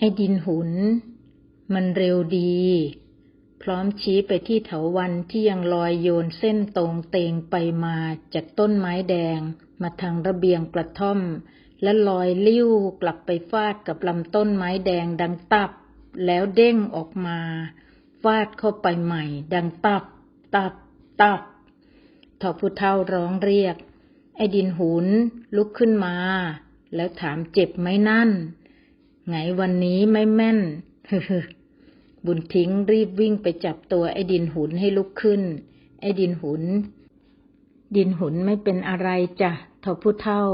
ไอ้ดินหุน มันเร็วดี พร้อมชี้ไปที่เถาวันที่ยังลอยโยนเส้นตรงเตงไปมาจากต้นไม้แดง มาทางระเบียงกระท่อม และลอยลิ้วกลับไปฟาดกับลำต้นไม้แดงดังตับ แล้วเด้งออกมา ฟาดเข้าไปใหม่ ดังตับ ตับ ตับทอผู้เท่าร้องเรียก ไอ้ดินหุนลุกขึ้นมา แล้วถามเจ็บไหมนั่น ไงวันนี้ไม่แม่นบุญทิ้งรีบวิ่งไปจับตัวไอ้ดินหุนให้ลุกขึ้น ไอ้ดินหุน ดินหุนไม่เป็นอะไรจ้ะทอผู้เท่า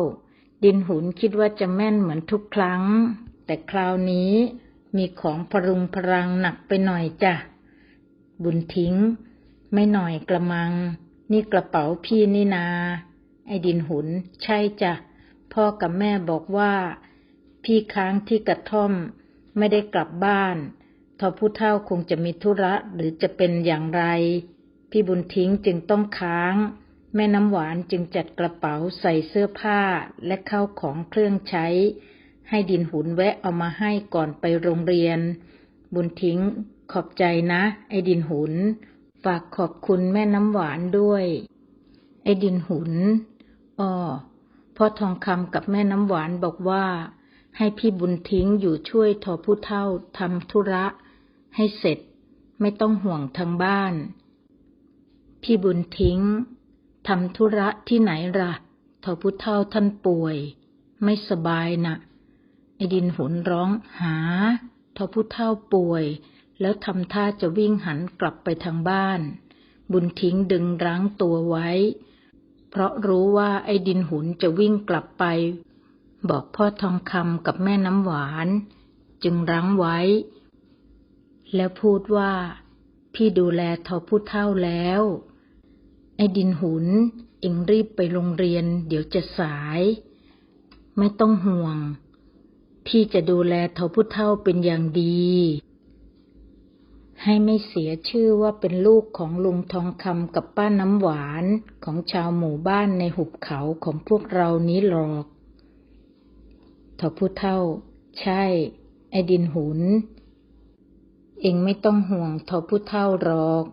ดินหุนคิดว่าจะแม่นเหมือนทุกครั้ง แต่คราวนี้มีของพรุงพรังหนักไปหน่อยจ้ะ บุญทิ้ง ไม่หน่อยกระมัง นี่กระเป๋าพี่นี่นา ไอ้ดินหุน ใช่จ้ะ พ่อกับแม่บอกว่า พี่ค้างที่กระท่อม ไม่ได้กลับบ้านทอผู้เท่าคงจะมีธุระหรือจะเป็นอย่างไร พี่บุญทิ้งจึงต้องค้าง แม่น้ำหวานจึงจัดกระเป๋าใส่เสื้อผ้าและเข้าของเครื่องใช้ ให้ดินหุนแวะเอามาให้ก่อนไปโรงเรียน บุญทิ้งขอบใจนะ ไอ้ดินหุน ฝากขอบคุณแม่น้ำหวานด้วย ไอ้ดินหุนอ้อพ่อทองคำกับแม่น้ำหวานบอกว่า ให้พี่บุญทิ้งอยู่ช่วยทอผู้เท่าทำธุระ ให้เสร็จ ไม่ต้องห่วงทางบ้าน พี่บุญทิ้งทำธุระที่ไหนละ่ะทอผู้เท่าท่านป่วย ไม่สบายนะ่ะไอ้ดินหุนร้องหาทอผู้เท่าป่วย แล้วทำท่าจะวิ่งหันกลับไปทางบ้าน บุญทิ้งดึงรั้งตัวไว้ เพราะรู้ว่าไอ้ดินหุนจะวิ่งกลับไป บอกพ่อทองคำกับแม่น้ำหวาน จึงรั้งไว้ แล้วพูดว่า พี่ดูแลทอผู้เท่าแล้ว ไอ้ดินหุน เอ็งรีบไปโรงเรียน เดี๋ยวจะสาย ไม่ต้องห่วง พี่จะดูแลทอผู้เท่าเป็นอย่างดี ให้ไม่เสียชื่อว่าเป็นลูกของลุงทองคำกับป้าน้ำหวานของชาวหมู่บ้านในหุบเขาของพวกเรานี้หรอก ทอผู้เท่า ใช่ ไอ้ดินหุน เองไม่ต้องห่วงทอผู้เท่าหรอก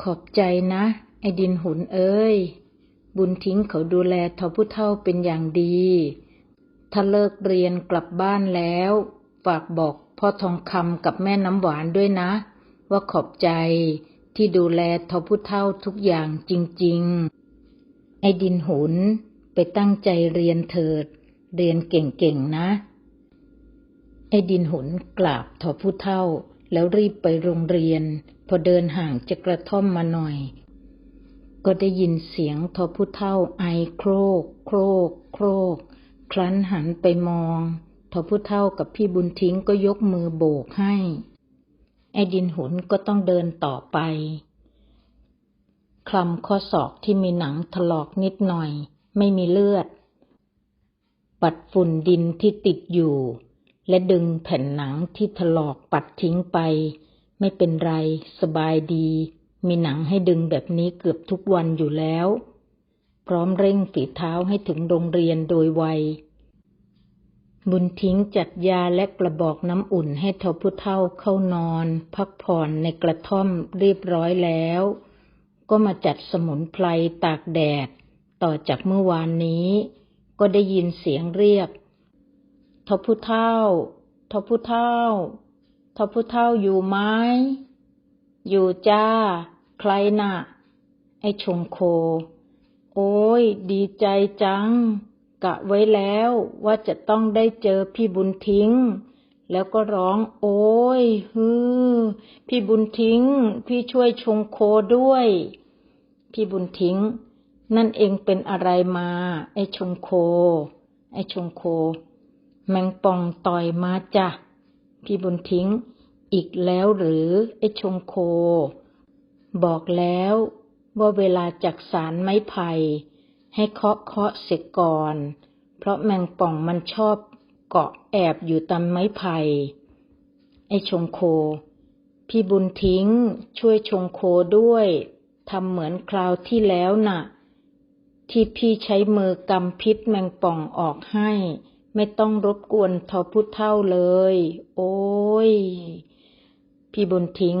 ขอบใจนะ ไอ้ดินหุนเอ้ย บุญทิ้งเขาดูแลทอผู้เท่าเป็นอย่างดี ถ้าเลิกเรียนกลับบ้านแล้ว ฝากบอกพ่อทองคำกับแม่น้ำหวานด้วยนะ ว่าขอบใจที่ดูแลทอผู้เท่าทุกอย่างจริง ๆ ไอ้ดินหุนไปตั้งใจเรียนเถิด เรียนเก่งๆนะ ไอ้ดินหุนกราบทอผู้เท่า แล้วรีบไปโรงเรียน พอเดินห่างจะกระท่อมมาหน่อย ก็ได้ยินเสียงทอผู้เท่าไอโครก โครก โครก ครั้นหันไปมองทอผู้เท่ากับพี่บุญทิ้งก็ยกมือโบกให้ ไอ้ดินหุนก็ต้องเดินต่อไปคลำข้อศอกที่มีหนังถลอกนิดหน่อย ไม่มีเลือด ปัดฝุ่นดินที่ติดอยู่ และดึงแผ่นหนังที่ถลอกปัดทิ้งไป ไม่เป็นไร สบายดี มีหนังให้ดึงแบบนี้เกือบทุกวันอยู่แล้ว พร้อมเร่งฝีเท้าให้ถึงโรงเรียนโดยไวบุญทิ้งจัดยาและกระบอกน้ำอุ่นให้ทอผู้เท่าเข้านอน พักผ่อนในกระท่อมเรียบร้อยแล้ว ก็มาจัดสมุนไพรตากแดด ต่อจากเมื่อวานนี้ ก็ได้ยินเสียงเรียกทอผู้เท่าทอผู้เท่าทอผู้เท่าอยู่ไหมอยู่จ้า ใครน่ะ ไอ้ชงโค โอ้ย ดีใจจัง กะไว้แล้วว่าจะต้องได้เจอพี่บุญทิ้ง แล้วก็ร้อง โอ้ยฮือ พี่บุญทิ้ง พี่ช่วยชงโคด้วย พี่บุญทิ้ง นั่นเองเป็นอะไรมา ไอชงโค ไอชงโค แมงป่องต่อยมาจ้ะ พี่บุญทิ้ง อีกแล้วหรือ ไอชงโค บอกแล้วว่าเวลาจักสารไม้ไผ่ให้เคาะเคาะเสียก่อน เพราะแมงป่องมันชอบเกาะแอบอยู่ตามไม้ไผ่ไอชงโค พี่บุญทิ้ง ช่วยชงโคด้วยทำเหมือนคราวที่แล้วน่ะ ที่พี่ใช้มือกำพิษแมงป่องออกให้ ไม่ต้องรบกวนทอพุทเท่าเลย โอ้ย พี่บุญทิ้ง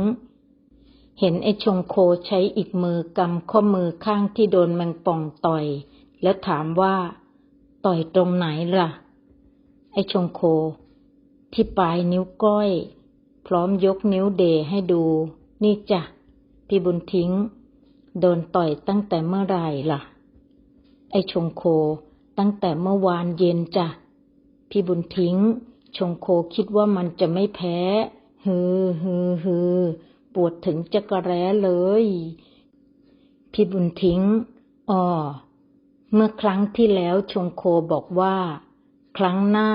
เห็นไอ้ชงโคใช้อีกมือกำข้อมือข้างที่โดนแมงป่องต่อย แล้วถามว่า ต่อยตรงไหนล่ะ ไอ้ชงโค ที่ปลายนิ้วก้อย พร้อมยกนิ้วเดให้ดู นี่จ้ะพี่บุญทิ้ง โดนต่อยตั้งแต่เมื่อไหร่ล่ะ ชงโค ตั้งแต่เมื่อวานเย็นจ้ะ พี่บุญทิ้ง ชงโคคิดว่ามันจะไม่แพ้ ฮือฮือฮือปวดถึงจะกระแร้เลย พี่บุญทิ้งอ๋อเมื่อครั้งที่แล้วชงโคบอกว่า ครั้งหน้า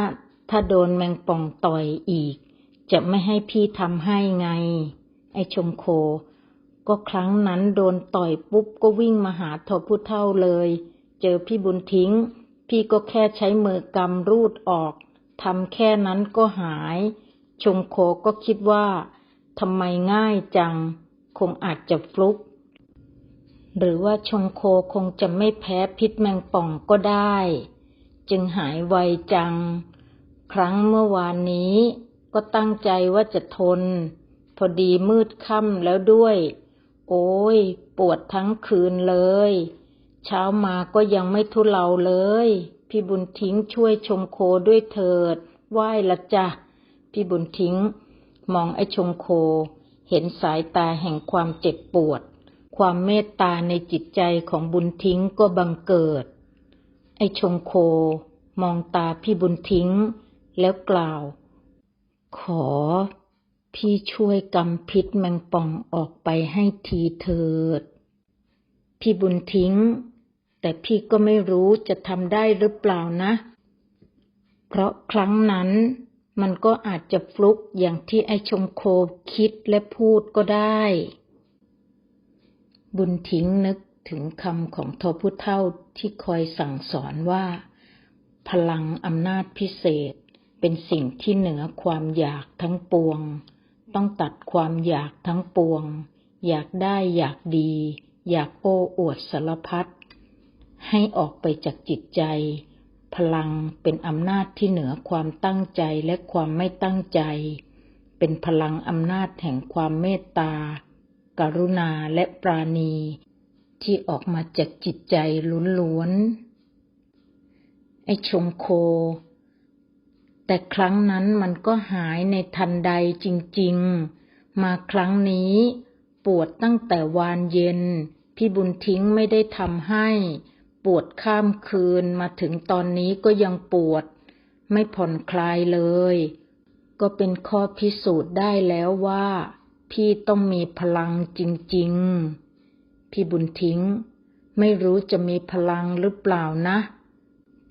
ถ้าโดนแมงป่องต่อยอีก จะไม่ให้พี่ทำให้ไง ไอชงโค ก็ครั้งนั้นโดนต่อยปุ๊บก็วิ่งมาหาทอผู้เท่าเลย เจอพี่บุญทิ้ง พี่ก็แค่ใช้มือกำรูดออกทำแค่นั้นก็หาย ชงโคก็คิดว่าทำไมง่ายจัง คงอาจจะฟลุก หรือว่าชงโคคงจะไม่แพ้พิษแมงป่องก็ได้ จึงหายไวจัง ครั้งเมื่อวานนี้ก็ตั้งใจว่าจะทน พอดีมืดค่ำแล้วด้วย โอ้ย ปวดทั้งคืนเลย เช้ามาก็ยังไม่ทุเลาเลย พี่บุญทิ้งช่วยชงโคด้วยเถิด ไหว้ละจ้ะ พี่บุญทิ้ง มองไอ้ชงโค เห็นสายตาแห่งความเจ็บปวด ความเมตตาในจิตใจของบุญทิ้งก็บังเกิด ไอ้ชงโค มองตาพี่บุญทิ้ง แล้วกล่าว ขอ พี่ช่วยกำพิษแมงป่องออกไปให้ทีเถิดพี่บุญทิ้ง แต่พี่ก็ไม่รู้จะทำได้หรือเปล่านะ เพราะครั้งนั้นมันก็อาจจะฟลุกอย่างที่ไอชงโคคิดและพูดก็ได้ บุญทิ้งนึกถึงคำของทพุเท่าที่คอยสั่งสอนว่า พลังอำนาจพิเศษเป็นสิ่งที่เหนือความอยากทั้งปวง ต้องตัดความอยากทั้งปวง อยากได้อยากดี อยากโอ้อวดสารพัด ให้ออกไปจากจิตใจ พลังเป็นอำนาจที่เหนือความตั้งใจและความไม่ตั้งใจ เป็นพลังอำนาจแห่งความเมตตา กรุณาและปราณี ที่ออกมาจากจิตใจล้วนๆ ไอ้ชงโค แต่ครั้งนั้นมันก็หายในทันใดจริงๆ มาครั้งนี้ปวดตั้งแต่วานเย็น พี่บุญทิ้งไม่ได้ทำให้ ปวดข้ามคืนมาถึงตอนนี้ก็ยังปวด ไม่ผ่อนคลายเลย ก็เป็นข้อพิสูจน์ได้แล้วว่า พี่ต้องมีพลังจริงๆ พี่บุญทิ้ง ไม่รู้จะมีพลังหรือเปล่านะ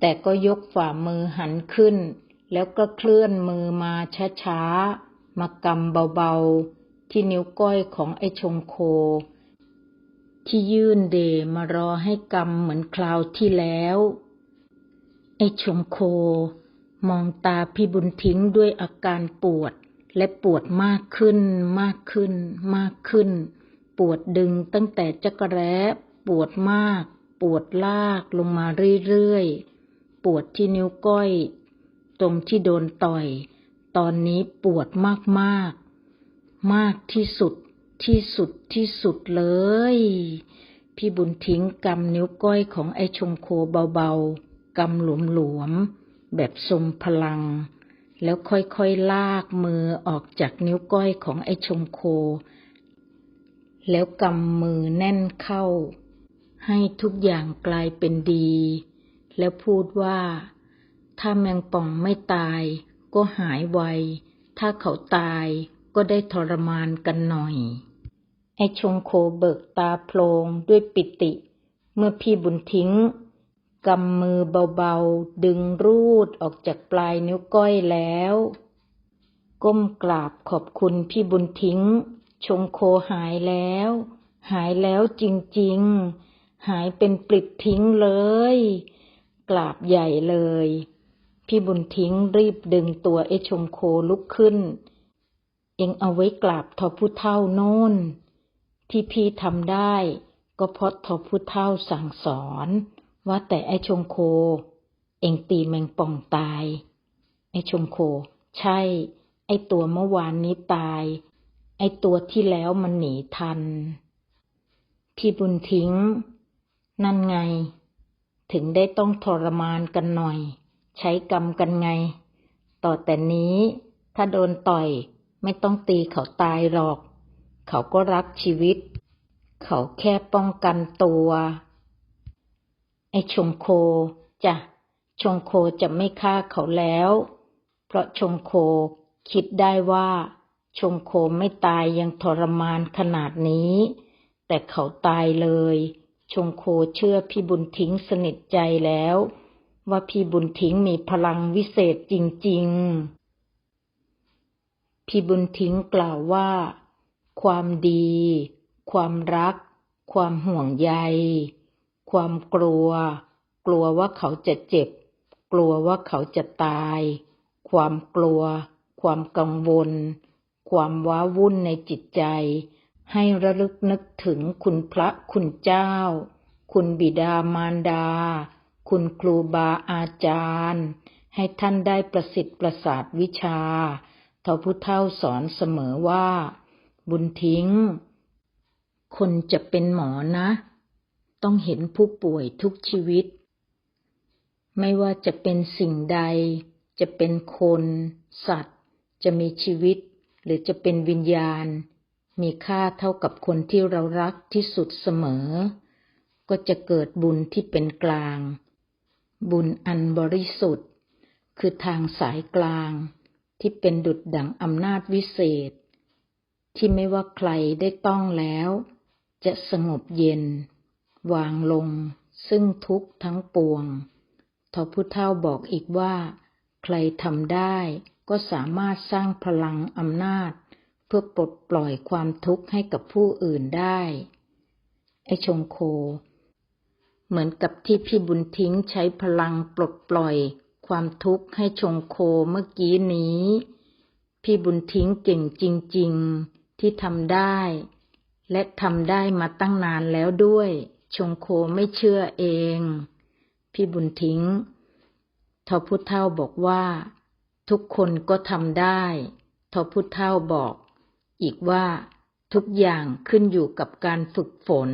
แต่ก็ยกฝ่ามือหันขึ้น แล้วก็เคลื่อนมือมาช้าๆ มากำเบาๆ ที่นิ้วก้อยของไอ้ชงโค ที่ยื่นเดมารอให้กำเหมือนคราวที่แล้ว ไอ้ชงโค มองตาพี่บุญทิ้งด้วยอาการปวด และปวดมากขึ้น มากขึ้น มากขึ้น ปวดดึงตั้งแต่จักรแร้ปวดมาก ปวดลากลงมาเรื่อยๆ ปวดที่นิ้วก้อย ตรงที่โดนต่อย ตอนนี้ปวดมากๆ มากที่สุด ที่สุดที่สุดเลย พี่บุญทิ้งกำนิ้วก้อยของไอ้ชงโคเบาๆ กำหลวมๆ แบบทรงพลัง แล้วค่อยๆ ลากมือออกจากนิ้วก้อยของไอ้ชงโค แล้วกำมือแน่นเข้า ให้ทุกอย่างกลายเป็นดี แล้วพูดว่า ถ้าแมงป่องไม่ตาย ก็หายไว ถ้าเขาตายก็ได้ทรมานกันหน่อย ไอ้ชงโคเบิกตาโพลงด้วยปิติ เมื่อพี่บุญทิ้งกำมือเบาๆ ดึงรูดออกจากปลายนิ้วก้อยแล้ว ก้มกราบขอบคุณพี่บุญทิ้ง ชงโคหายแล้ว หายแล้วจริงๆ หายเป็นปลิดทิ้งเลย กราบใหญ่เลย พี่บุญทิ้งรีบดึงตัวไอ้ชงโคลุกขึ้น เองเอาไว้กราบทอผู้เท่าโน่น ที่พี่ทำได้ ก็เพราะทอผู้เท่าสั่งสอน ว่าแต่ไอ้ชงโค เองตีแมงป่องตาย ไอ้ชงโค ใช่ ไอ้ตัวเมื่อวานนี้ตาย ไอ้ตัวที่แล้วมันหนีทัน พี่บุญทิ้ง นั่นไง ถึงได้ต้องทรมานกันหน่อย ใช้กรรมกันไง ต่อแต่นี้ ถ้าโดนต่อยไม่ต้องตีเขาตายหรอก เขาก็รักชีวิต เขาแค่ป้องกันตัว ไอ้ชงโคจะชงโคจะไม่ฆ่าเขาแล้ว เพราะชงโคคิดได้ว่า ชงโคไม่ตายยังทรมานขนาดนี้ แต่เขาตายเลย ชงโคเชื่อพี่บุญทิ้งสนิทใจแล้ว ว่าพี่บุญทิ้งมีพลังวิเศษจริง ๆ พี่บุญทิ้งกล่าวว่า ความดี ความรัก ความห่วงใย ความกลัว กลัวว่าเขาจะเจ็บ กลัวว่าเขาจะตาย ความกลัว ความกังวล ความว้าวุ่นในจิตใจ ให้ระลึกนึกถึงคุณพระคุณเจ้า คุณบิดามารดา คุณครูบาอาจารย์ ให้ท่านได้ประสิทธิ์ประสาทวิชาเท่าผู้เท่าสอนเสมอว่า บุญทิ้ง คนจะเป็นหมอนะ ต้องเห็นผู้ป่วยทุกชีวิต ไม่ว่าจะเป็นสิ่งใด จะเป็นคน สัตว์ จะมีชีวิต หรือจะเป็นวิญญาณ มีค่าเท่ากับคนที่เรารักที่สุดเสมอ ก็จะเกิดบุญที่เป็นกลาง บุญอันบริสุทธิ์ คือทางสายกลางที่เป็นดุจดั่งอำนาจวิเศษ ที่ไม่ว่าใครได้ต้องแล้ว จะสงบเย็น วางลง ซึ่งทุกทั้งปวงทอพุทธเท่าบอกอีกว่า ใครทำได้ก็สามารถสร้างพลังอำนาจ เพื่อปลดปล่อยความทุกข์ให้กับผู้อื่นได้ ไอชงโค เหมือนกับที่พี่บุญทิ้งใช้พลังปลดปล่อย ความทุกข์ให้ชงโคเมื่อกี้นี้ พี่บุญทิ้งเก่งจริง ๆ ที่ทำได้ และทำได้มาตั้งนานแล้วด้วย ชงโคไม่เชื่อเอง พี่บุญทิ้งทอพุทธเท่าบอกว่า ทุกคนก็ทำได้ทอพุทธเท่าบอก อีกว่า ทุกอย่างขึ้นอยู่กับการฝึกฝน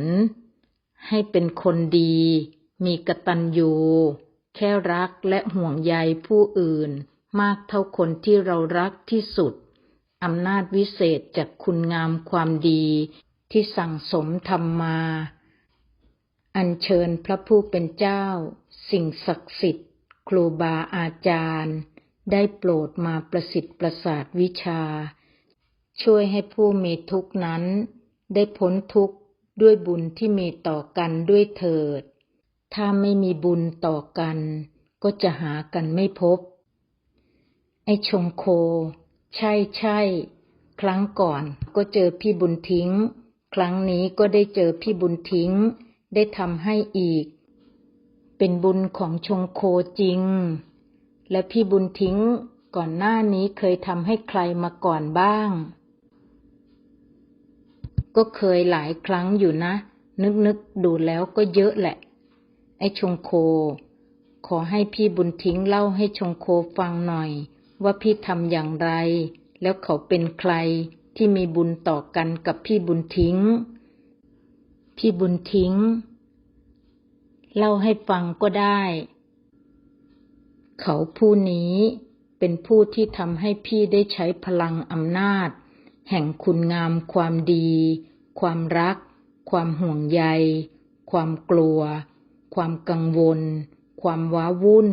ให้เป็นคนดี มีกตัญญูแค่รักและห่วงใยผู้อื่นมากเท่าคนที่เรารักที่สุด อำนาจวิเศษจากคุณงามความดีที่สั่งสมทำมา อัญเชิญพระผู้เป็นเจ้า สิ่งศักดิ์สิทธิ์ ครูบาอาจารย์ ได้โปรดมาประสิทธิ์ประสาทวิชา ช่วยให้ผู้มีทุกข์นั้น ได้พ้นทุกข์ด้วยบุญที่มีต่อกันด้วยเถิด ถ้าไม่มีบุญต่อกัน ก็จะหากันไม่พบ ไอชงโค ใช่ใช่ ครั้งก่อนก็เจอพี่บุญทิ้ง ครั้งนี้ก็ได้เจอพี่บุญทิ้ง ได้ทำให้อีก เป็นบุญของชงโคจริง และพี่บุญทิ้งก่อนหน้านี้เคยทำให้ใครมาก่อนบ้าง ก็เคยหลายครั้งอยู่นะ นึกนึกดูแล้วก็เยอะแหละ ไอ้ชงโค ขอให้พี่บุญทิ้งเล่าให้ชงโคฟังหน่อย ว่าพี่ทำอย่างไร แล้วเขาเป็นใครที่มีบุญต่อกันกับพี่บุญทิ้ง พี่บุญทิ้ง เล่าให้ฟังก็ได้ เขาผู้นี้เป็นผู้ที่ทำให้พี่ได้ใช้พลังอำนาจ แห่งคุณงามความดี ความรัก ความห่วงใย ความกลัว ความกังวล ความว้าวุ่น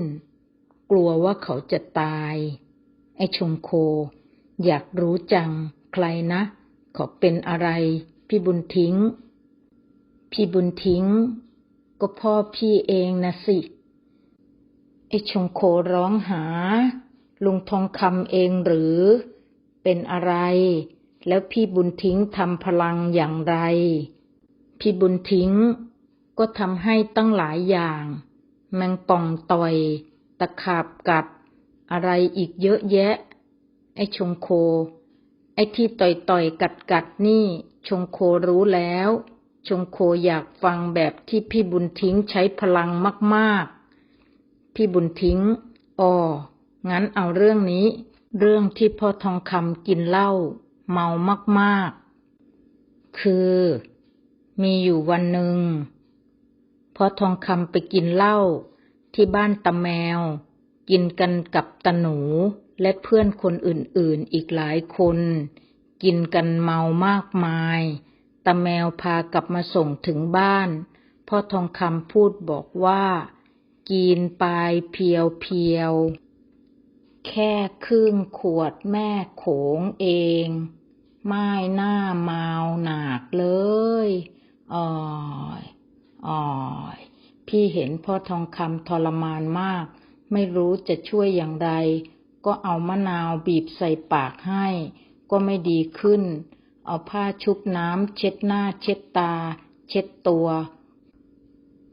กลัวว่าเขาจะตาย ไอชงโค อยากรู้จัง ใครนะขาเป็นอะไร พี่บุญทิ้ง พี่บุญทิ้ง ก็พ่อพี่เองนะสิ ไอชงโคร้องหา ลุงทองคำเองหรือ เป็นอะไร แล้วพี่บุญทิ้งทำพลังอย่างไร พี่บุญทิ้ง ก็ทำให้ตั้งหลายอย่าง แมงป่องต่อย ตะขาบกัด อะไรอีกเยอะแยะ ไอ้ชงโค ไอ้ที่ต่อยต่อยกัดกัดนี่ ชงโครู้แล้ว ชงโคอยากฟังแบบที่พี่บุญทิ้งใช้พลังมากๆ พี่บุญทิ้งอ๋องั้นเอาเรื่องนี้ เรื่องที่พ่อทองคำกินเหล้าเมามากๆ คือ มีอยู่วันหนึ่งพ่อทองคำไปกินเหล้าที่บ้านตาแมว กินกันกับตาหนูและเพื่อนคนอื่นๆอีกหลายคน กินกันเมามากมายตาแมวพากลับมาส่งถึงบ้าน พ่อทองคำพูดบอกว่า กินไปเพียวเพียว แค่ครึ่งขวดแม่โขงเอง ไม่น่าเมาหนักเลยอ๋อยอ๋อย พี่เห็นพ่อทองคำทรมานมาก ไม่รู้จะช่วยอย่างไรก็เอามะนาวบีบใส่ปากให้ ก็ไม่ดีขึ้น เอาผ้าชุบน้ำเช็ดหน้าเช็ดตา เช็ดตัว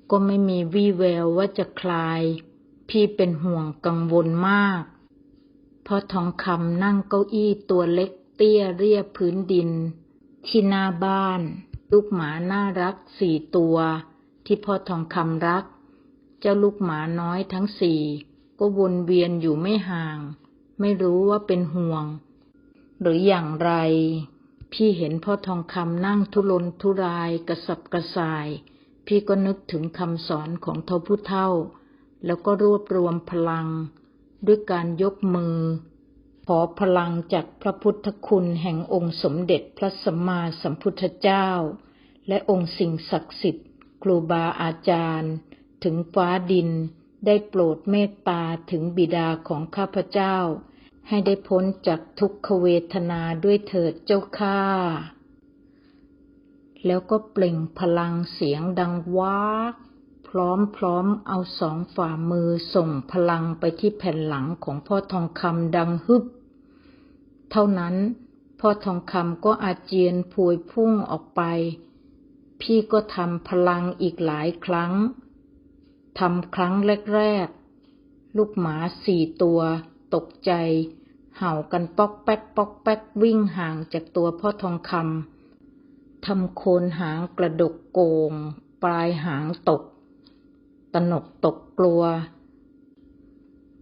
ก็ไม่มีวี่แววว่าจะคลาย พี่เป็นห่วงกังวลมาก เพ่อทองคำนั่งเก้าอี้ตัวเล็กเตี้ยเรียบพื้นดิน ที่หน้าบ้าน ลูกหมาน่ารักสี่ตัว ที่พ่อทองคำรัก เจ้าลูกหมาน้อยทั้งสี่ ก็วนเวียนอยู่ไม่ห่าง ไม่รู้ว่าเป็นห่วง หรืออย่างไร พี่เห็นพ่อทองคำนั่งทุรนทุรายกระสับกระส่าย พี่ก็นึกถึงคำสอนของทพุเท่า แล้วก็รวบรวมพลัง ด้วยการยกมือ ขอพลังจากพระพุทธคุณแห่งองค์สมเด็จพระสัมมาสัมพุทธเจ้า และองค์สิ่งศักดิ์สิทธิ์ครูบาอาจารย์ ถึงฟ้าดิน ได้โปรดเมตตาถึงบิดาของข้าพเจ้า ให้ได้พ้นจากทุกขเวทนาด้วยเถิดเจ้าข้าแล้วก็เปล่งพลังเสียงดังวากพร้อมๆเอาสองฝ่ามือส่งพลังไปที่แผ่นหลังของพ่อทองคำดังฮึบ เท่านั้นพ่อทองคำก็อาเจียนพวยพุ่งออกไป พี่ก็ทำพลังอีกหลายครั้ง ทำครั้งแรกๆ ลูกหมาสี่ตัว ตกใจ เห่ากันป๊อกแป๊กป๊อกแป๊กวิ่งห่างจากตัวพ่อทองคำทำโคนหางกระดกโกง ปลายหางตก ตนกตกกลัว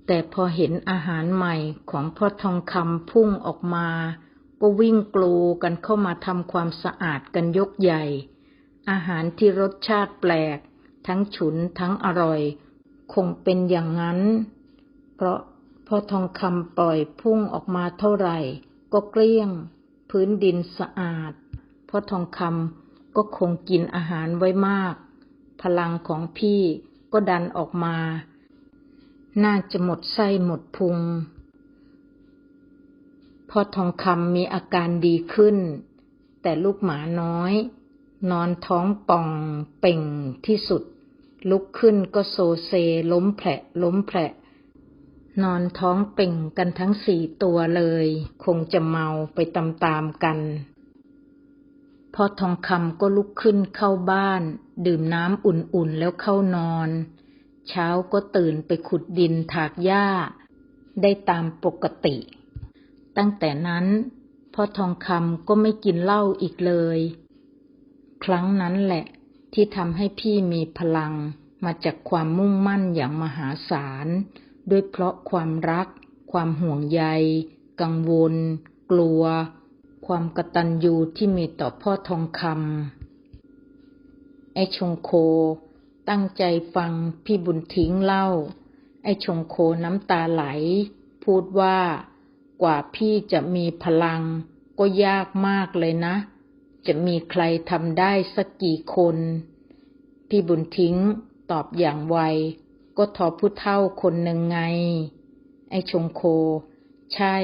แต่พอเห็นอาหารใหม่ของพ่อทองคำพุ่งออกมา ก็วิ่งกลูกันเข้ามาทำความสะอาดกันยกใหญ่ อาหารที่รสชาติแปลก ทั้งฉุนทั้งอร่อย คงเป็นอย่างนั้น เพราะพอทองคำปล่อยพุ่งออกมาเท่าไหร่ ก็เกลี้ยง พื้นดินสะอาด พอทองคำก็คงกินอาหารไว้มาก พลังของพี่ก็ดันออกมา น่าจะหมดไส้หมดพุง พอทองคำมีอาการดีขึ้น แต่ลูกหมาน้อย นอนท้องป่องเป่งที่สุด ลุกขึ้นก็โซเซล้มแผลล้มแผลนอนท้องเป่งกันทั้งสี่ตัวเลย คงจะเมาไปตามๆกัน พอทองคำก็ลุกขึ้นเข้าบ้าน ดื่มน้ำอุ่นๆแล้วเข้านอน เช้าก็ตื่นไปขุดดินถากหญ้า ได้ตามปกติ ตั้งแต่นั้นพ่อทองคำก็ไม่กินเหล้าอีกเลย ครั้งนั้นแหละ ที่ทำให้พี่มีพลัง มาจากความมุ่งมั่นอย่างมหาศาล ด้วยเพราะความรัก ความห่วงใย กังวล กลัว ความกตัญญูที่มีต่อพ่อทองคำไอ้ชงโค ตั้งใจฟังพี่บุญทิ้งเล่า ไอ้ชงโคน้ำตาไหล พูดว่ากว่าพี่จะมีพลังก็ยากมากเลยนะ จะมีใครทำได้สักกี่คน พี่บุญทิ้งตอบอย่างไว ก็ทอผู้เท่าคนหนึ่งไง ไอชงโค ใช่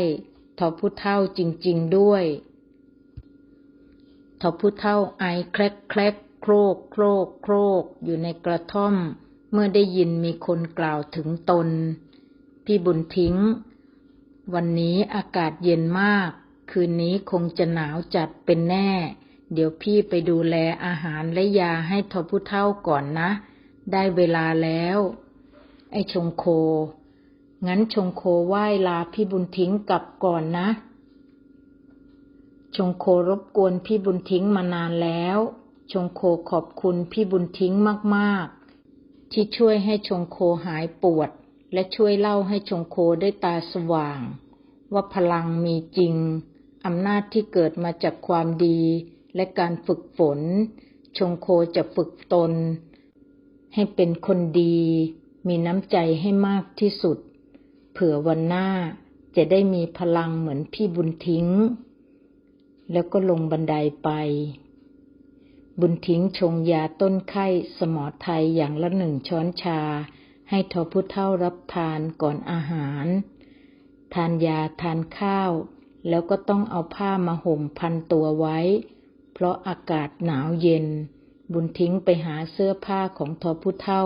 ทอผู้เท่าจริง ๆด้วย ทอผู้เท่าไอแคลกแคลกโครกโครกโครกอยู่ในกระท่อม เมื่อได้ยินมีคนกล่าวถึงตน พี่บุญทิ้ง วันนี้อากาศเย็นมาก คืนนี้คงจะหนาวจัดเป็นแน่ เดี๋ยวพี่ไปดูแลอาหารและยาให้ทอผู้เท่าก่อนนะ ได้เวลาแล้ว ไอ้ชงโค งั้นชงโคไหว้ลาพี่บุญทิ้งกลับก่อนนะ ชงโครบกวนพี่บุญทิ้งมานานแล้ว ชงโคขอบคุณพี่บุญทิ้งมากๆ ที่ช่วยให้ชงโคหายปวด และช่วยเล่าให้ชงโคได้ตาสว่าง ว่าพลังมีจริงอำนาจที่เกิดมาจากความดี และการฝึกฝน ชงโคจะฝึกตน ให้เป็นคนดี มีน้ำใจให้มากที่สุด เผื่อวันหน้าจะได้มีพลังเหมือนพี่บุญทิ้ง แล้วก็ลงบันไดไป บุญทิ้งชงยาต้นไข้สมอไทยอย่างละหนึ่งช้อนชา ให้ทอผู้เท่ารับทานก่อนอาหาร ทานยาทานข้าว แล้วก็ต้องเอาผ้ามาห่มพันตัวไว้ เพราะอากาศหนาวเย็น บุญทิ้งไปหาเสื้อผ้าของทอผู้เท่า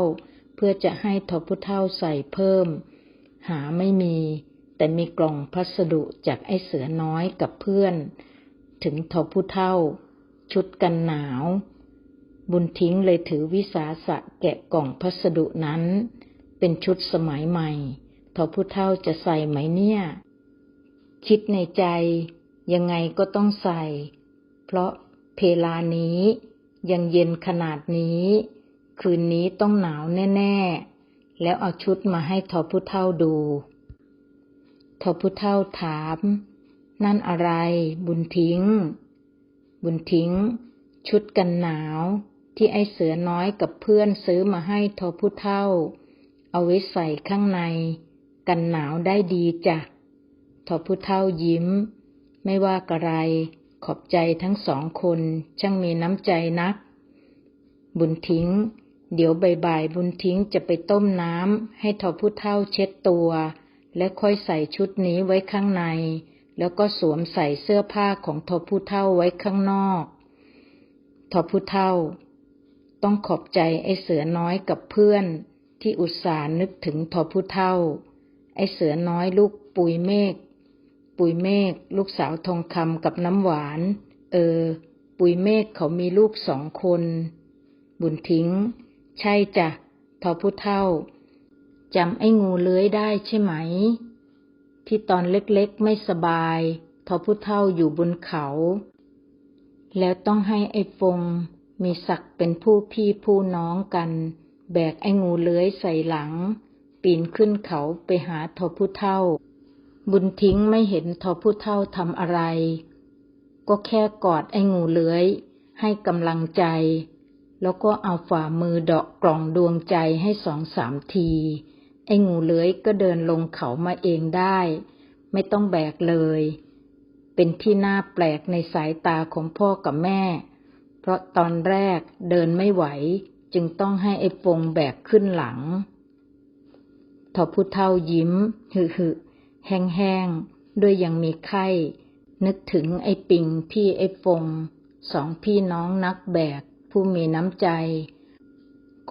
เพื่อจะให้ทอผู้เท่าใส่เพิ่ม หาไม่มี แต่มีกล่องพัสดุจากไอ้เสือน้อยกับเพื่อน ถึงทอผู้เท่า ชุดกันหนาว บุญทิ้งเลยถือวิสาสะแกะกล่องพัสดุนั้น เป็นชุดสมัยใหม่ทอผู้เท่าจะใส่ไหมเนี่ย คิดในใจ ยังไงก็ต้องใส่ เพราะ เพลานี้ ยังเย็นขนาดนี้ คืนนี้ต้องหนาวแน่ ๆ แล้วเอาชุดมาให้ทอผู้เท่าดูทอผู้เท่าถาม นั่นอะไร บุญทิ้ง บุญทิ้ง ชุดกันหนาว ที่ไอเสือน้อยกับเพื่อนซื้อมาให้ทอผู้เท่า เอาไว้ใส่ข้างใน กันหนาวได้ดีจ้ะทอผู้เท่ายิ้ม ไม่ว่ากระไร ขอบใจทั้งสองคนช่างมีน้ำใจนัก บุญทิ้ง เดี๋ยวบ่ายๆบุญทิ้งจะไปต้มน้ำให้ทอผู้เท่าเช็ดตัว และค่อยใส่ชุดนี้ไว้ข้างใน แล้วก็สวมใส่เสื้อผ้าของทอผู้เท่าไว้ข้างนอกทอผู้เท่า ต้องขอบใจไอ้เสือน้อยกับเพื่อน ที่อุตส่าห์นึกถึงทอผู้เท่า ไอ้เสือน้อยลูกปุยเมฆ ปุยเมฆลูกสาวทองคำกับน้ำหวาน เออ ปุยเมฆเขามีลูกสองคน บุญทิ้ง ใช่จ้ะทอผู้เท่าจำไอ้งูเลื้อยได้ใช่ไหม ที่ตอนเล็กๆไม่สบายทอผู้เท่าอยู่บนเขา แล้วต้องให้ไอ้ฟงมีศักดิ์เป็นผู้พี่ผู้น้องกัน แบกไอ้งูเลื้อยใส่หลัง ปีนขึ้นเขาไปหาทอผู้เท่า บุญทิ้งไม่เห็นทอผู้เท่าทำอะไร ก็แค่กอดไอ้งูเลื้อย ให้กำลังใจ แล้วก็เอาฝ่ามือดอกกล่องดวงใจให้สองสามที ไอ้งูเลื้อยก็เดินลงเขามาเองได้ ไม่ต้องแบกเลย เป็นที่น่าแปลกในสายตาของพ่อกับแม่ เพราะตอนแรกเดินไม่ไหว จึงต้องให้ไอ้ปงแบกขึ้นหลังทอผู้เท่ายิ้ม หึหึ แห้งๆ ด้วยยังมีไข้ นึกถึงไอ้ปิงพี่ไอ้ฟง สองพี่น้องนักแบก ผู้มีน้ำใจ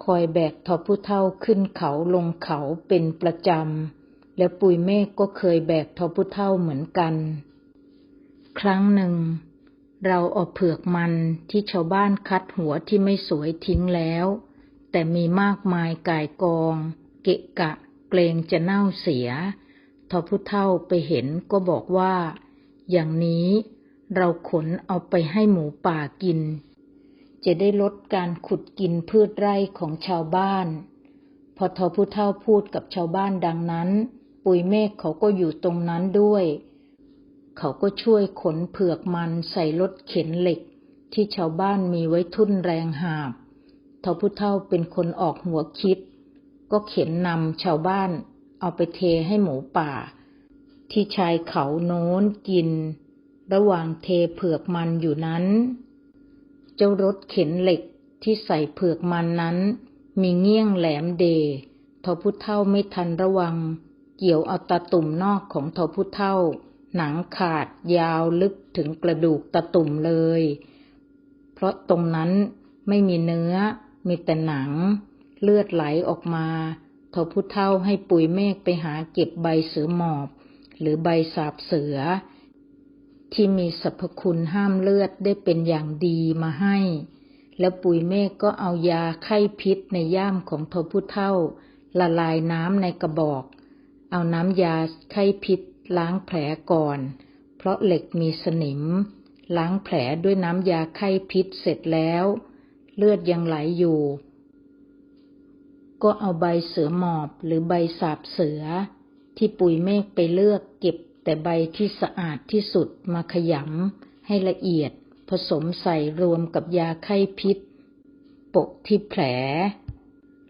คอยแบกทอผู้เท่าขึ้นเขาลงเขาเป็นประจำ และปุยเมฆก็เคยแบกทอผู้เท่าเหมือนกัน ครั้งหนึ่ง เราเอาเผือกมันที่ชาวบ้านคัดหัวที่ไม่สวยทิ้งแล้ว แต่มีมากมายก่ายกอง เกะกะเกรงจะเน่าเสีย ทอผู้เท่าไปเห็นก็บอกว่า อย่างนี้เราขนเอาไปให้หมูป่ากิน จะได้ลดการขุดกินพืชไร่ของชาวบ้าน พอทอผู้เท่าพูดกับชาวบ้านดังนั้น ปุยเมฆเขาก็อยู่ตรงนั้นด้วย เขาก็ช่วยขนเผือกมันใส่รถเข็นเหล็ก ที่ชาวบ้านมีไว้ทุ่นแรงหาบทอผู้เท่าเป็นคนออกหัวคิด ก็เข็นนำชาวบ้าน เอาไปเทให้หมูป่า ที่ชายเขาโน้นกิน ระหว่างเทเผือกมันอยู่นั้น เจ้ารถเข็นเหล็กที่ใส่เผือกมันนั้น มีเงี้ยงแหลมเดทอผู้เท่าไม่ทันระวัง เกี่ยวเอาตาตุ่มนอกของทอผู้เท่า หนังขาดยาวลึกถึงกระดูกตาตุ่มเลย เพราะตรงนั้นไม่มีเนื้อมีแต่หนัง เลือดไหลออกมา ทอผู้เท่าให้ปุ๋ยเมฆไปหาเก็บใบเสือหมอบ หรือใบสาบเสือ ที่มีสรรพคุณห้ามเลือดได้เป็นอย่างดีมาให้ แล้วปุ๋ยเมฆก็เอายาไข้พิษในย่ามของทอผู้เท่า ละลายน้ำในกระบอก เอาน้ำยาไข้พิษล้างแผลก่อน เพราะเหล็กมีสนิม ล้างแผลด้วยน้ำยาไข้พิษเสร็จแล้ว เลือดยังไหลอยู่ ก็เอาใบเสือหมอบหรือใบสาบเสือ ที่ปุ๋ยเมฆไปเลือกเก็บแต่ใบที่สะอาดที่สุดมาขยำให้ละเอียด ผสมใส่รวมกับยาไข้พิษปกที่แผล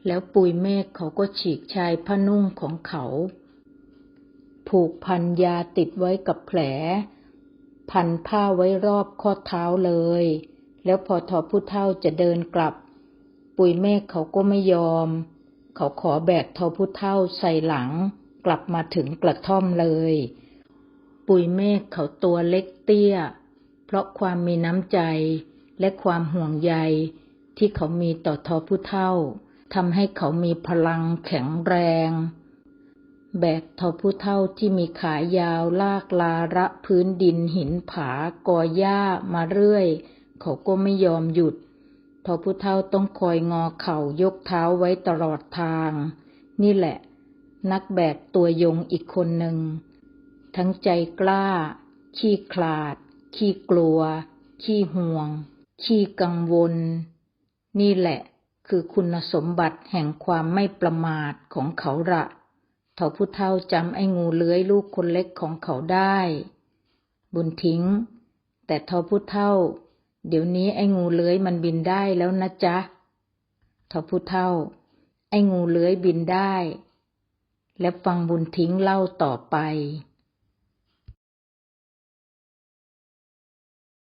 แล้วปุยเมฆเขาก็ฉีกชายผ้านุ่งของเขา ผูกพันยาติดไว้กับแผล พันผ้าไว้รอบข้อเท้าเลย แล้วพอทอผู้เท่าจะเดินกลับ ปุยเมฆเขาก็ไม่ยอม เขาขอแบกทอผู้เท่าใส่หลัง กลับมาถึงกระท่อมเลย ปุยเมฆเขาตัวเล็กเตี้ย เพราะความมีน้ำใจและความห่วงใยที่เขามีต่อทอผู้เท่าทำให้เขามีพลังแข็งแรง แบกทอผู้เท่าที่มีขายาวลากลาระพื้นดินหินผากอหญ้ามาเรื่อย เขาก็ไม่ยอมหยุด ทอผู้เท่าต้องคอยงอเข่ายกเท้าไว้ตลอดทาง นี่แหละ นักแบกตัวยงอีกคนหนึ่ง ทั้งใจกล้า ขี้ขลาด ขี้กลัว ขี้ห่วง ขี้กังวล นี่แหละคือคุณสมบัติแห่งความไม่ประมาทของเขาละเถาผู้เท่าจำไอ้งูเลื้อยลูกคนเล็กของเขาได้ บุญทิ้ง แต่ทอผู้เท่า เดี๋ยวนี้ไอ้งูเลื้อยมันบินได้แล้วนะจ๊ะทอผู้เท่า ไอ้งูเลื้อยบินได้ และฟังบุญทิ้งเล่าต่อไป